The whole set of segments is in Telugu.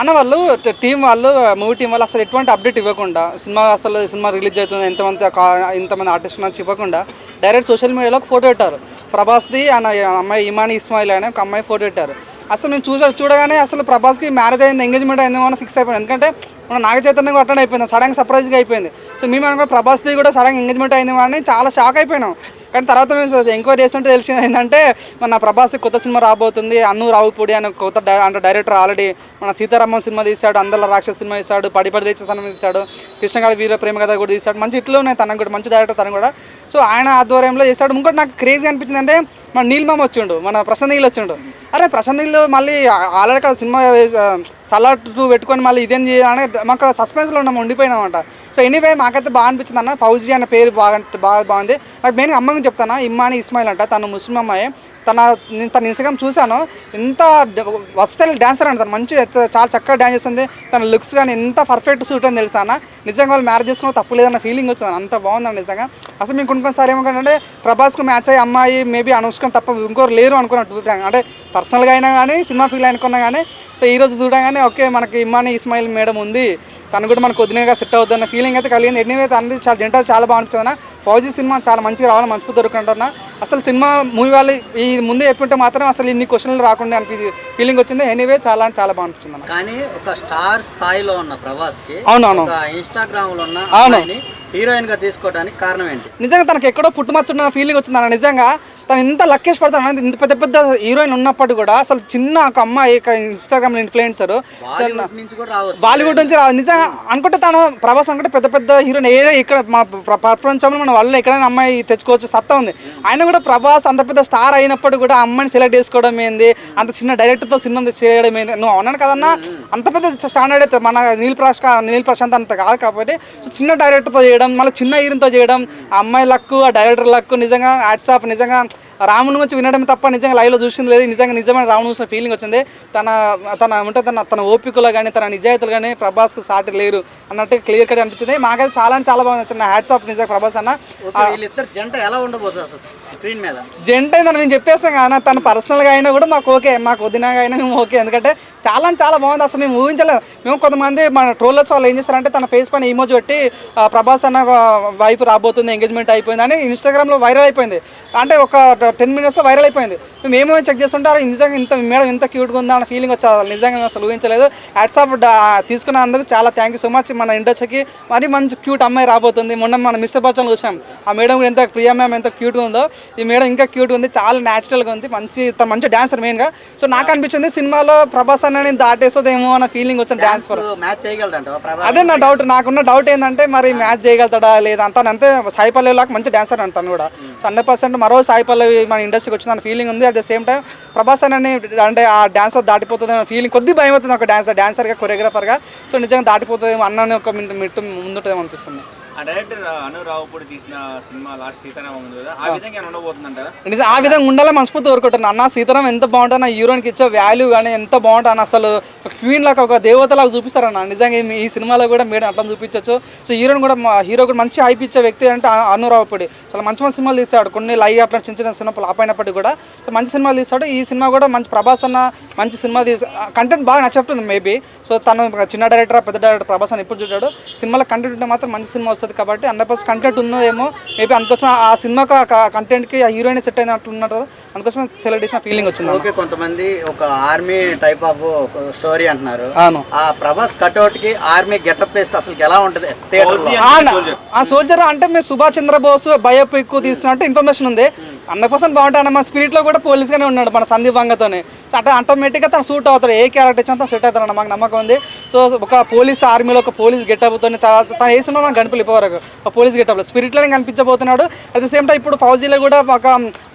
అన్న వాళ్ళు టీం వాళ్ళు మూవీ టీం వాళ్ళు అసలు ఎటువంటి అప్డేట్ ఇవ్వకుండా సినిమా అసలు సినిమా రిలీజ్ అవుతుంది ఎంతమంది ఇంతమంది ఆర్టిస్ట్ ఉన్నారు చెప్పకుండా డైరెక్ట్ సోషల్ మీడియాలో ఒక ఫోటో పెట్టారు. ప్రభాస్ది ఆయన అమ్మాయి ఇమాని ఇస్మాయిల్ అనే ఒక అమ్మాయి ఫోటో పెట్టారు. అసలు నేను చూసా చూడగానే అసలు ప్రభాస్కి మ్యారేజ్ అయింది ఎంగేజ్మెంట్ అయింది అని ఫిక్స్ అయిపోయింది. ఎందుకంటే మన నాగ చైతన్యం కూడా అటెండ్ అయిపోయింది సడన్గా సర్ప్రైజ్గా అయిపోయింది. సో మేము అనుకో ప్రభాస్ది కూడా సడన్గా ఎంగేజ్మెంట్ అయింది అని చాలా షాక్ అయిపోయినాం. కానీ తర్వాత మేము ఎంక్వైరీ చేస్తుంటే తెలిసింది ఏంటంటే మన ప్రభాస్ కొత్త సినిమా రాబోతుంది అన్ను రావుపూడి అని కొత్త అంటే డైరెక్టర్ ఆల్రెడీ మన సీతారామం సినిమా తీశాడు అందరిలో రాక్షస సినిమా తీశాడు పడిపడి పడి తెచ్చే సినిమా తీశాడు కృష్ణగాడి వీర ప్రేమ కథ కూడా తీశాడు మంచి ఇట్లు ఉన్నాయి తనకు కూడా మంచి డైరెక్టర్ తను కూడా. సో ఆయన ఆధ్వర్యంలో చేశాడు. ఇంకోటి నాకు క్రేజీ అనిపించింది అంటే మన నీల్మామ వచ్చిండు మన ప్రసన్న నీళ్ళు వచ్చిండు. అరే ప్రసన్న నీళ్ళు మళ్ళీ ఆల్రెడీ అక్కడ సినిమా సలాడ్ టూ పెట్టుకొని మళ్ళీ ఇదేం చేయాలని మాకు సస్పెన్స్లో ఉన్నాం ఉండిపోయినామంట సో ఎనీవే మాకైతే బాగా అనిపించింది అన్న ఫౌజీ అనే పేరు బాగా బాగా బాగుంది. నాకు అమ్మ అమ్మకి చెప్తాను? ఇమ్మాని ఇస్మాయిల్ అంట తను ముస్లిం అమ్మాయి. తన నేను తన ఇన్స్టాగ్రామ్ చూశాను. ఎంత వర్స్టైల్ డ్యాన్సర్ అంట తను. మంచి చాలా చక్కగా డ్యాన్స్ చేస్తుంది. తన లుక్స్ కానీ ఎంత పర్ఫెక్ట్ సూట్ అని తెలుసా అన్న? నిజంగా వాళ్ళు మ్యారేజ్ చేసుకున్న తప్పు లేదన్న ఫీలింగ్ వచ్చింది అంత బాగుందండి నిజంగా. అసలు మేము కొన్ని ఏమంటే ప్రభాస్కు మ్యాచ్ అయ్యి అమ్మాయి మేబీ అనుష్కని తప్ప ఇంకోరు లేరు అనుకున్నట్టు అంటే పర్సనల్గా అయినా కానీ సినిమా ఫీల్ అనుకున్నా కానీ సో ఈ రోజు చూడగానే ఓకే మనకి ఇమ్మాని ఇస్మాయిల్ మేడం ఉంది. తను కూడా మనకు వదిలేగా సెట్ అవుతుందన్న ఫీలింగ్ అయితే కలిగింది. ఎన్నీవే అనేది చాలా జంట చాలా బాగుంటుంది అన్న. ఫౌజీ సినిమా చాలా మంచిగా రావాలని మంచి దొరుకుంటున్నా అసలు సినిమా మూవీ వాళ్ళు ఈ ముందే చెప్పుంటే మాత్రం అసలు ఇన్ని క్వశ్చన్లు రాకుండా అనిపి ఫీలింగ్ వచ్చింది. ఎనీవే చాలా చాలా బాగుంటుంది కానీ ఒక స్టార్ స్థాయిలో ఉన్న ప్రభాస్కి అవునవును ఇన్స్టాగ్రామ్లో ఉన్న హీరోయిన్గా తీసుకోవడానికి కారణం ఏంటి? నిజంగా తనకి ఎక్కడో పుట్టుమచ్చున్న ఫీలింగ్ వచ్చింది అన్న. నిజంగా తను ఇంత లక్కేసి పడతాను ఇంత పెద్ద పెద్ద హీరోయిన్ ఉన్నప్పటికీ కూడా అసలు చిన్న ఒక అమ్మాయి ఇన్స్టాగ్రామ్ ఇన్ఫ్లుయెన్సర్ బాలీవుడ్ నుంచి రావచ్చు. నిజంగా అనుకుంటే తను ప్రభాస్ అనుకుంటే పెద్ద పెద్ద హీరోయిన్. ఏ ఇక్కడ మా ప్ర- ప్రపంచంలో మన వల్ల ఎక్కడైనా అమ్మాయి తెచ్చుకోవచ్చు సత్తా ఉంది. ఆయన కూడా ప్రభాస్ అంత పెద్ద స్టార్ అయినప్పుడు కూడా అమ్మాయిని సెలెక్ట్ చేసుకోవడం ఏంది? అంత చిన్న డైరెక్టర్తో సినిమా చేయడం ఏంది? నువ్వు అవునాను కదన్నా? అంత పెద్ద స్టాండర్డ్ అయితే మన నీల్ ప్రకాష్ నీల్ ప్రశాంత్ అంత కాదు కాబట్టి సో చిన్న డైరెక్టర్తో చేయడం మళ్ళీ చిన్న హీరోతో చేయడం ఆ అమ్మాయి లక్కు ఆ డైరెక్టర్ లక్కు నిజంగా యాడ్స్ ఆఫ్ నిజంగా రాముని గురించి వినడం తప్ప నిజంగా లైవ్లో చూసింది లేదు. నిజంగా నిజమైన రాముని చూసిన ఫీలింగ్ వచ్చింది. తన తన అంటే తన తన ఓపికలో కానీ తన నిజాయితీలు కానీ ప్రభాస్కి సాటి లేరు అన్నట్టు క్లియర్ కట్ అనిపించింది. మాకైతే చాలా చాలా బాగుంది చిన్న హ్యాట్స్ ఆఫ్ నిజంగా ప్రభాస్ అన్న. వీళ్ళిద్దరు జంట ఎలా ఉండబోతుంది స్క్రీన్ మీద? జంట అయిందని మేము చెప్పేస్తాం కానీ తను పర్సనల్గా అయినా కూడా మాకు ఓకే. మాకు వదినగా అయినా మేము ఓకే. ఎందుకంటే చాలా చాలా బాగుంది. అసలు మేము ఊహించలేదు. మేము కొంతమంది మన ట్రోలర్స్ వాళ్ళు ఏం చేస్తారంటే తన ఫేస్ పైన ఇమోజ్ పెట్టి ప్రభాస్ అన్న వైఫ్ రాబోతుంది ఎంగేజ్మెంట్ అయిపోయింది అని ఇన్స్టాగ్రామ్లో వైరల్ అయిపోయింది. అంటే ఒక టెన్ మినిట్స్లో వైరల్ అయిపోయింది. మేము ఏమో చెక్ చేస్తుంటారు నిజంగా ఇంత మేడం ఎంత క్యూట్గా ఉందా అన్న ఫీలింగ్ వచ్చి నిజంగా అసలు ఊహించలేదు. హ్యాట్సాప్ తీసుకున్నందుకు చాలా థ్యాంక్ యూ సో మచ్ మన ఇండస్ట్రీకి మరీ మంచి క్యూట్ అమ్మాయి రాబోతుంది. మొన్న మన మిస్టర్ బచ్చన్ చూసాం. ఆ మేడం ఎంత ప్రియా మ్యామ్ ఎంత క్యూట్గా ఉందో. ఈ మేడం ఇంకా క్యూట్గా ఉంది చాలా న్యాచురల్గా ఉంది. మంచి తన మంచి డాన్సర్ మెయిన్గా సో నాకు అనిపించింది సినిమాలో ప్రభాస్ అన్న నేను దాటేస్తుందేమో అన్న ఫీలింగ్ వచ్చిన డాన్స్ ఫర్ అదే నా డౌట్ నాకున్న డౌట్ ఏంటంటే మరి మ్యాచ్ చేయగలుగుతాడా లేదా? అంత అంతే సాయి పల్లవి లాగా మంచి డాన్సర్ అంత తను కూడా. సో హండ్రెడ్ పర్సెంట్ మరో సాయి పల్లవి మన ఇండస్ట్రీకి వచ్చిన ఫీలింగ్ ఉంది. At the same time Prabhas అని అంటే ఆ డాన్సర్ దాటిపోతుంది ఫీలింగ్ కొద్ది భయం అవుతుంది. ఒక డాన్సర్ డాన్సర్గా కొరియోగ్రాఫర్గా సో నిజంగా దాటిపోతుంది అన్నని ఒక మిట్టు ముందుంటుందేమో అనిపిస్తుంది. డైరెక్టర్ అను రావుపూడి తీసిన సినిమా లాస్ట్ సీతారామం ఉంది కదా ఆ విధంగా ఉండబోతుందంటారా? నిజం ఆ విధంగా ఉండాలని మనస్ఫూర్తి కోరుకుంటున్నాను అన్న సీతారాం ఎంత బాగుంటుంది నా హీరోయిన్కి ఇచ్చే వాల్యూ కానీ ఎంత బాగుంటుంది అసలు క్వీన్ లాగా ఒక దేవతలాగా చూపిస్తారన్న. నిజంగా ఈ- సినిమాలో కూడా మేడం అట్లా చూపించవచ్చు సో హీరోయిన్ కూడా హీరో కూడా మంచి హైప్ ఇచ్చే వ్యక్తి అంటే అను రావుపూడి చాలా మంచి మంచి సినిమాలు తీస్తాడు కొన్ని లైవ్ అట్లా చిన్న చిన్న సినిమా ఫ్లాప్ అయినప్పటికీ కూడా. సో మంచి సినిమాలు తీస్తాడు ఈ సినిమా కూడా మంచి ప్రభాస్ అన్న మంచి సినిమా తీసి కంటెంట్ బాగా నచ్చుతుంది మేబీ సో తను చిన్న డైరెక్టర్ పెద్ద డైరెక్టర్ ప్రభాస్ అని ఇప్పుడు చూడాడు సినిమాలో కంటెంట్ ఉంటే మాత్రం మంచి సినిమా వస్తుంది. కాబట్టి హండ్రెడ్ పర్సెంట్ కంటెంట్ ఉన్నదేమో. మేబీ అందుకోసం ఆ సినిమాకి కంటెంట్కి ఆ హీరోయిన్ సెట్ అయినట్టు ఉన్నారు అందుకోసం సెలెక్ట్ చేసిన ఫీలింగ్ వచ్చింది ఓకే కొంతమంది ఒక ఆర్మీ టైప్ ఆఫ్ స్టోరీ అంటున్నారు. అవును. ఆ ప్రభాస్ కట్అవుట్కి ఆర్మీ గెటప్ వేస్తే అసలు ఎలా ఉంటది? ఆ సోల్జర్ అంటే మీరు సుభాష్ చంద్రబోస్ బయోపిక్ తీసినట్టు ఇన్ఫర్మేషన్ ఉంది. హండ్రెడ్ పర్సెంట్ బాగుంటాడు మన స్పిరిట్లో కూడా పోలీస్ గానే ఉన్నాడు మన సందీప్ వంగతోనే. సో అంటే ఆటోమేటిక్గా తను సూట్ అవుతాడు. ఏ క్యారెక్టర్ ఇచ్చినా సెట్ అవుతాడు మాకు నమ్మకం ఉంది. సో ఒక పోలీస్ ఆర్మీలో ఒక పోలీస్ గెటప్ తోనే చాలా తను వేసిన మనకు కనిపించలేదు వరకు. ఒక పోలీస్ గెటప్ స్పిరిట్లోనే కనిపించబోతున్నాడు. అట్ ద సేమ్ టైం ఇప్పుడు ఫౌజీలో కూడా ఒక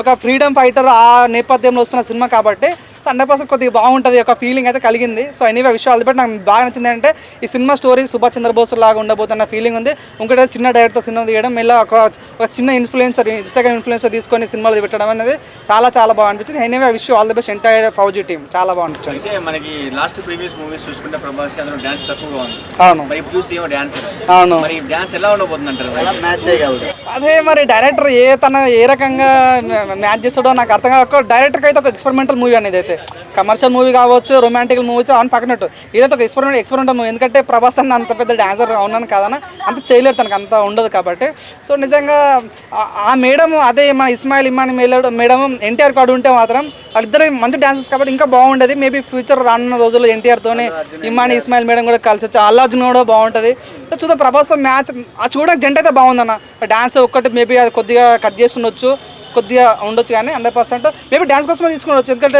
ఒక ఫ్రీడమ్ ఫైటర్ ఆ నేపథ్యంలో వస్తున్న సినిమా కాబట్టి సో హండ్రెడ్ పర్సెంట్ కొద్దిగా బాగుంటుంది ఒక ఫీలింగ్ అయితే కలిగింది. సో ఎనీవే విషయాలు బట్టి నాకు బాగా నచ్చింది అంటే ఈ సినిమా స్టోరీ సుభాష్ చంద్రబోస్ లాగా ఉండబోతున్న ఫీలింగ్ ఉంది. ఇంకోటి చిన్న డైరెక్టర్ సినిమా తీయడం ఇలా ఒక ఒక చిన్న ఇన్ఫ్లుయెన్సర్ ఇన్స్టాగ్రామ్ ఇన్ఫ్లుయెన్సర్ తీసుకొని సినిమాలు పెట్టడం అనేది చాలా చాలా బాగా అనిపించింది anyway wish all the best entire Fauji team చాలా బాగా అనిపించింది అయితే మనకి లాస్ట్ ప్రీవియస్ మూవీస్ చూసుకుంటే ప్రభాస్ అందులో డాన్స్ తక్కువగా ఉంది. అవును. మరి ఇప్పుడు చూస్తే ఏమో డాన్స్ అవును. మరి డాన్స్ ఎలా ఉండబోతుంది అంటారు మ్యాచ్ చేయగలడు అదే మరి డైరెక్టర్ ఏ తన ఏ రకంగా మ్యాచ్ చేస్తాడో నాకు అర్థం కాదు ఒక డైరెక్టర్కి అయితే ఒక ఎక్స్పెరిమెంటల్ మూవీ అనేది అయితే. కమర్షియల్ మూవీ కావచ్చు రొమాంటిక్ మూవీ అని పక్కనట్టు. ఇదైతే ఒక ఎక్స్పెరిమెంట్ ఎక్స్పెరిమెంట్ మూవీ ఎందుకంటే ప్రభాస్ అన్న అంత పెద్ద డాన్సర్ ఉన్నాను కాదన్న అంత చేయలేడు తనకు అంత ఉండదు కాబట్టి. సో నిజంగా ఆ- మేడం అదే మన Ismail Iman madam madam NTR card ఉంటే మాత్రం వాళ్ళిద్దరు మంచి డాన్సర్స్ కాబట్టి ఇంకా బాగుండేది. మేబీ ఫ్యూచర్ రానున్న రోజుల్లో ఎన్టీఆర్తోనే ఇమాన్ ఇస్మాయిల్ మేడం కూడా కలిసి వచ్చి అల్లు అర్జున్ కూడా బాగుంటుంది. సో చూద్దాం ప్రభాస్తో మ్యాచ్ ఆ చూడడానికి జంట అయితే బాగుందన్న. డాన్స్ ఒక్కటి మేబీ అది కొద్దిగా కట్ చేస్తుండొచ్చు. కొద్దిగా ఉండొచ్చు కానీ హండ్రెడ్ పర్సెంట్. మేబీ డ్యాన్స్ కోసమే తీసుకుని ఎందుకంటే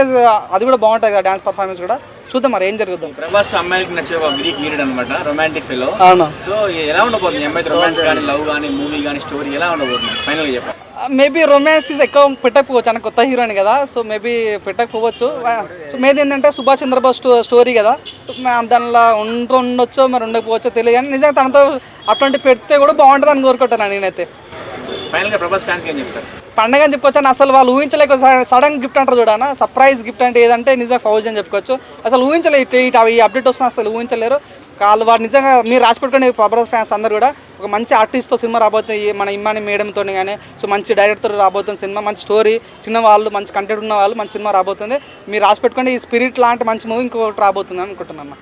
అది కూడా బాగుంటుంది కదా డ్యాన్స్ పర్ఫార్మెన్స్ కూడా. చూద్దాం మరి ఏం జరుగుతుంది ప్రభాస్ అమ్మాయికి నచ్చే ఒక గ్రీక్ అనమాట రొమాంటిక్ ఫిలో అవును. సో ఎలా ఉండబోతుంది? అమ్మాయి రొమాన్స్ కానీ లవ్ కానీ మూవీ కానీ స్టోరీ ఎలా ఉండబోతుంది? ఫైనల్ చెప్పండి మేబీ రొమాన్స్ ఎక్కువ పెట్టకపోవచ్చు అన్న కొత్త హీరోయిన్ కదా. సో మేబీ పెట్టకపోవచ్చు. సో మేది ఏంటంటే సుభాష్ చంద్రబోస్ స్టో స్టోరీ కదా. సో దానిలో ఉండొచ్చో మరి ఉండకపోవచ్చో తెలియదు కానీ నిజంగా తనతో అటువంటి పెడితే కూడా బాగుంటుంది అని కోరుకుంటాను నేనైతే. ఫైనల్గా ప్రభాస్ ఫ్యాన్స్ ఏం చెప్తారు? పండగ అని చెప్పుకోవచ్చు అసలు వాళ్ళు ఊహించలేక సడన్ గిఫ్ట్ అంటారు చూడనా సర్ప్రైజ్ గిఫ్ట్ అంటే ఏదంటే నిజంగా ఫౌజ్ అని చెప్పుకోవచ్చు. అసలు ఊహించలేదు ఈ అప్డేట్ వస్తున్నా అసలు ఊహించలేరు. వాళ్ళు వాడు నిజంగా మీరు రాసి పెట్టుకునే ప్రభాస్ ఫ్యాన్స్ అందరు కూడా ఒక మంచి ఆర్టిస్ట్తో సినిమా రాబోతుంది. మన ఇమ్మాని మేడంతో కానీ సో మంచి డైరెక్టర్ రాబోతుంది సినిమా మంచి స్టోరీ చిన్న వాళ్ళు మంచి కంటెంట్ ఉన్న వాళ్ళు మంచి సినిమా రాబోతుంది. మీరు రాసి ఈ స్పిరిట్ లాంటి మంచి మూవీ ఇంకొకటి రాబోతుంది అనుకుంటున్నాను